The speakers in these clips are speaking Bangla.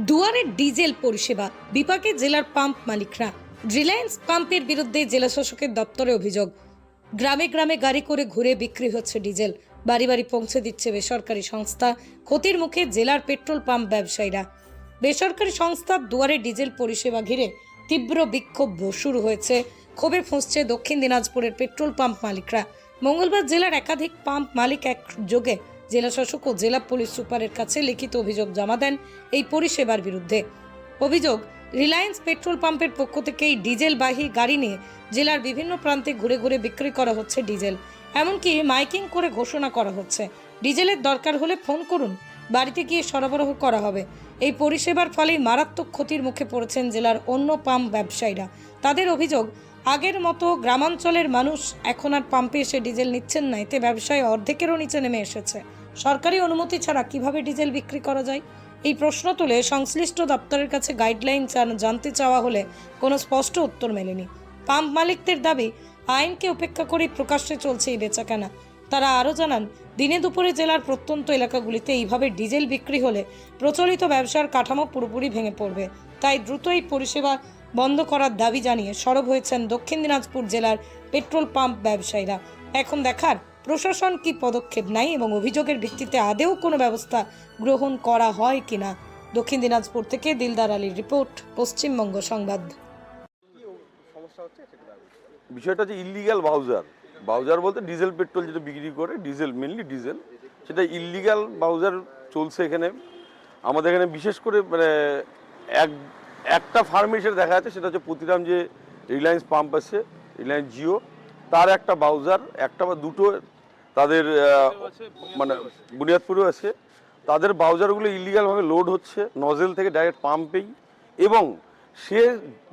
দুয়ারে ডিজেল পরিষেবা বিপাকে জেলার পাম্প মালিকরা। রিলায়েন্স পাম্পের বিরুদ্ধে জেলা শাসকের দপ্তরে অভিযোগ। গ্রামে গ্রামে গাড়ি করে ঘুরে বিক্রি হচ্ছে ডিজেল। বাড়ি বাড়ি পৌঁছে দিচ্ছে বেসরকারি সংস্থা। ক্ষতির মুখে জেলার পেট্রোল পাম্প ব্যবসায়ীরা। বেসরকারি সংস্থার দুয়ারে ডিজেল পরিষেবা ঘিরে তীব্র বিক্ষোভ শুরু হয়েছে। ক্ষোভে ফুঁসছে দক্ষিণ দিনাজপুরের পেট্রোল পাম্প মালিকরা। মঙ্গলবার জেলার একাধিক পাম্প মালিক এক যোগে জেলা শাসক ও জেলা পুলিশ সুপারের কাছে লিখিত অভিযোগ জমা দেন এই পরিষেবার বিরুদ্ধে। অভিযোগ, রিলায়েন্স পেট্রোল পাম্পের পক্ষ থেকে এই ডিজেলবাহী গাড়ি নিয়ে জেলার বিভিন্ন প্রান্তে ঘুরে ঘুরে বিক্রি করা হচ্ছে ডিজেল। এমনকি মাইকিং করে ঘোষণা করা হচ্ছে। ডিজেলের দরকার হলে ফোন করুন, বাড়িতে গিয়ে সরবরাহ করা হবে। এই পরিষেবার ফলেই মারাত্মক ক্ষতির মুখে পড়েছেন জেলার অন্য পাম্প ব্যবসায়ীরা। তাদের অভিযোগ, আগের মতো গ্রামাঞ্চলের মানুষ এখন আর পাম্পে এসে ডিজেল নিচ্ছেন না, এতে ব্যবসায় অর্ধেকেরও নিচে নেমে এসেছে। সরকারি অনুমতি ছাড়া কীভাবে ডিজেল বিক্রি করা যায়? এই প্রশ্ন তুলে সংশ্লিষ্ট দপ্তরের কাছে গাইডলাইন জানতে চাওয়া হলে কোনো স্পষ্ট উত্তর মেলেনি। পাম্প মালিকদের দাবি, আইনকে উপেক্ষা করেই প্রকাশ্যে চলছে এই বেচাকেনা। তারা আরও জানান, দিনে দুপুরে জেলার প্রত্যন্ত এলাকাগুলিতে এইভাবে ডিজেল বিক্রি হলে প্রচলিত ব্যবসার কাঠামো পুরোপুরি ভেঙে পড়বে। তাই দ্রুত এই পরিষেবা বন্ধ করার দাবি জানিয়ে সরব হয়েছেন দক্ষিণ দিনাজপুর জেলার পেট্রোল পাম্প ব্যবসায়ীরা। এখন দেখার প্রশাসন কি পদক্ষেপ নেয় এবং অভিযোগের ভিত্তিতে আদেও কোনো ব্যবস্থা গ্রহণ করা হয় কিনা? দক্ষিণ দিনাজপুর থেকে দিলদার আলীর রিপোর্ট, পশ্চিমবঙ্গ সংবাদ। বিষয়টা হচ্ছে ইলিগাল বাউজার বাউজার বলতে ডিজেল পেট্রোল যেটা বিক্রি করে ডিজেল মেনলি ডিজেল সেটা ইলিগাল বাউজার চলছে এখানে। আমাদের এখানে বিশেষ করে মানে এক, একটা ফার্মেসির দেখা যাচ্ছে, সেটা হচ্ছে প্রতিরাম যে রিলায়েন্স পাম্প আছে রিলায়েন্স জিও তার একটা বাউজার একটা বা দুটো তাদের মানে বুনিয়াদপুরেও আছে। তাদের বাউজারগুলো ইলিগালভাবে লোড হচ্ছে নজেল থেকে ডাইরেক্ট পাম্পেই এবং সে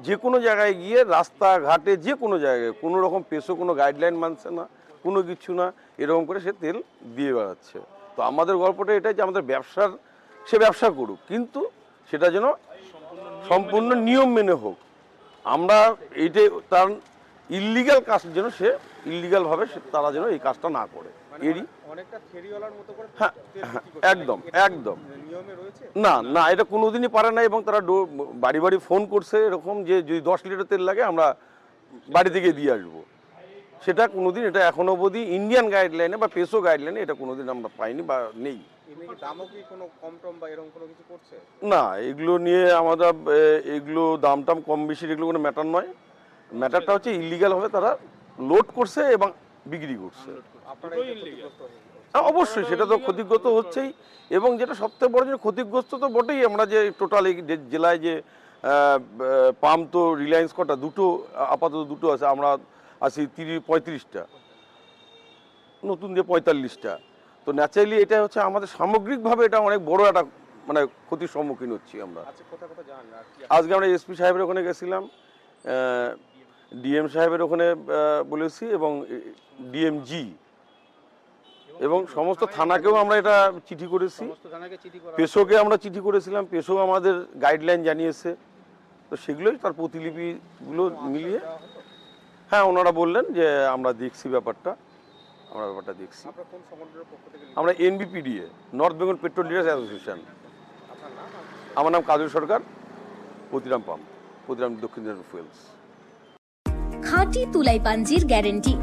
যে কোনো জায়গায় গিয়ে রাস্তাঘাটে যে কোনো জায়গায় কোনো রকম পেশো কোনো গাইডলাইন মানছে না কোনো কিছু না এরকম করে সে তেল দিয়ে বেড়াচ্ছে। তো আমাদের গল্পটা এটাই যে আমাদের ব্যবসার সে ব্যবসা করুক কিন্তু সেটা যেন সম্পূর্ণ নিয়ম মেনে হোক। আমরা এইটাই তার ইলিগাল কাজ যেন সে ইলিগালভাবে সে তারা যেন এই কাজটা না করে। এরই মতো করে হ্যাঁ হ্যাঁ। একদম একদম। না না এটা কোনোদিনই পারে না এবং তারা বাড়ি বাড়ি ফোন করছে এরকম যে যদি দশ লিটার তেল লাগে আমরা বাড়ি থেকে দিয়ে আসব। সেটা কোনোদিন এটা এখনও অবধি ইন্ডিয়ান গাইডলাইনে বা পেসো গাইডলাইনে এটা কোনোদিন আমরা পাইনি বা নেই। না এগুলো নিয়ে আমাদের এগুলো দাম টাম কম বেশি এগুলো কোনো ম্যাটার নয়। ম্যাটারটা হচ্ছে ইলিগালভাবে তারা লোড করছে এবং বিক্রি করছে। হ্যাঁ, অবশ্যই সেটা তো ক্ষতিগ্রস্ত হচ্ছেই। এবং যেটা সবথেকে বড় যে ক্ষতিগ্রস্ত তো বটেই আমরা যে টোটাল এই জেলায় যে পাম্প তো রিলায়েন্স কটা দুটো আপাতত দুটো আছে আমরা আছি তিরিশ পঁয়ত্রিশটা। নতুন যে পঁয়তাল্লিশটা। তো ন্যাচারালি এটা হচ্ছে আমাদের সামগ্রিকভাবে এটা অনেক বড় একটা মানে ক্ষতির সম্মুখীন হচ্ছি আমরা। আচ্ছা আজকে আমরা এসপি সাহেবের ওখানে গেছিলাম ডিএম সাহেবের ওখানে বলেছি এবং ডিএমজি এবং সমস্ত থানাকেও আমরা এটা চিঠি করেছি। পেশোকে আমরা চিঠি করেছিলাম পেশো আমাদের গাইডলাইন জানিয়েছে। তো সেগুলোই তার প্রতিলিপিগুলো মিলিয়ে হ্যাঁ ওনারা বললেন যে আমরা দেখছি ব্যাপারটা আমরা ব্যাপারটা দেখছি। আমরা NBPDA north Bengal petrol dealers association. আমার নাম কাজল সরকার প্রতিরাম পাম্প প্রতিরাম দক্ষিণ দিনাজপুর ফুয়েলস। খাঁটি তুলাই পাঞ্জির গ্যারেন্টি।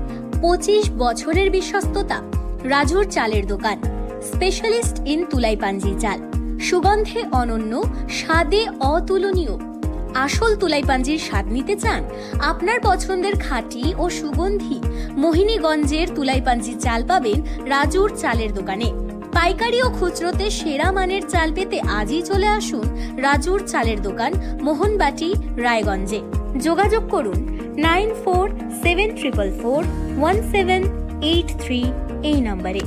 পঁচিশ বছরের বিশ্বস্ততা। রাজুর চালের দোকান। স্পেশালিস্ট ইন তুলাই পাঞ্জি চাল। সুগন্ধে অনন্য, স্বাদে অতুলনীয়। আসল তুলাই পাঞ্জির স্বাদ নিতে চান? আপনার পছন্দের খাঁটি ও সুগন্ধি মোহিনীগঞ্জের তুলাই পাঞ্জি চাল পাবেন রাজুর চালের দোকানে। পাইকারি ও খুচরোতে সেরা মানের চাল পেতে আজই চলে আসুন রাজুর চালের দোকান, মোহনবাটি, রায়গঞ্জে। যোগাযোগ করুন nine four seven four one seven eight three এই নম্বরে।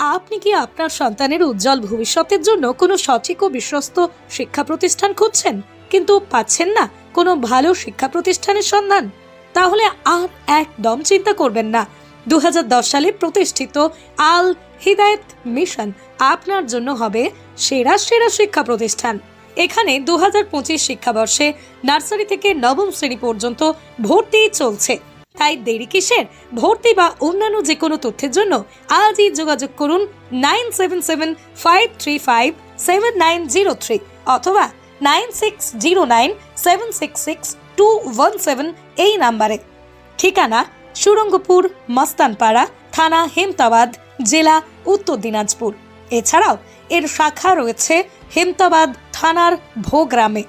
আপনি কি আপনার সন্তানের উজ্জ্বল ভবিষ্যতের জন্য কোনো সঠিক ও বিশ্বস্ত শিক্ষা প্রতিষ্ঠান খুঁজছেন, কিন্তু পাচ্ছেন না কোনো ভালো শিক্ষা প্রতিষ্ঠানের সন্ধান? তাহলে আর একদম চিন্তা করবেন না। দু হাজার দশ সালে প্রতিষ্ঠিত আল হিদায়ত মিশন আপনার জন্য হবে সেরা সেরা শিক্ষা প্রতিষ্ঠান। এখানে দু হাজার পঁচিশ শিক্ষাবর্ষে নার্সারি থেকে নবম শ্রেণি পর্যন্ত ভর্তি চলছে। তাই দেরি কিসের? ভর্তি বা অন্যান্য যে কোনো তথ্যের জন্য আজই যোগাযোগ করুন nine seven seven five three five seven nine zero three অথবা nine six zero nine seven six six two one seven এই নাম্বারে। ঠিকানা সুরঙ্গপুর, মস্তানপাড়া, থানা হেমতাবাদ, জেলা উত্তর দিনাজপুর। এছাড়াও এর শাখা রয়েছে হেমতাবাদ থানার ভোগ্রামে।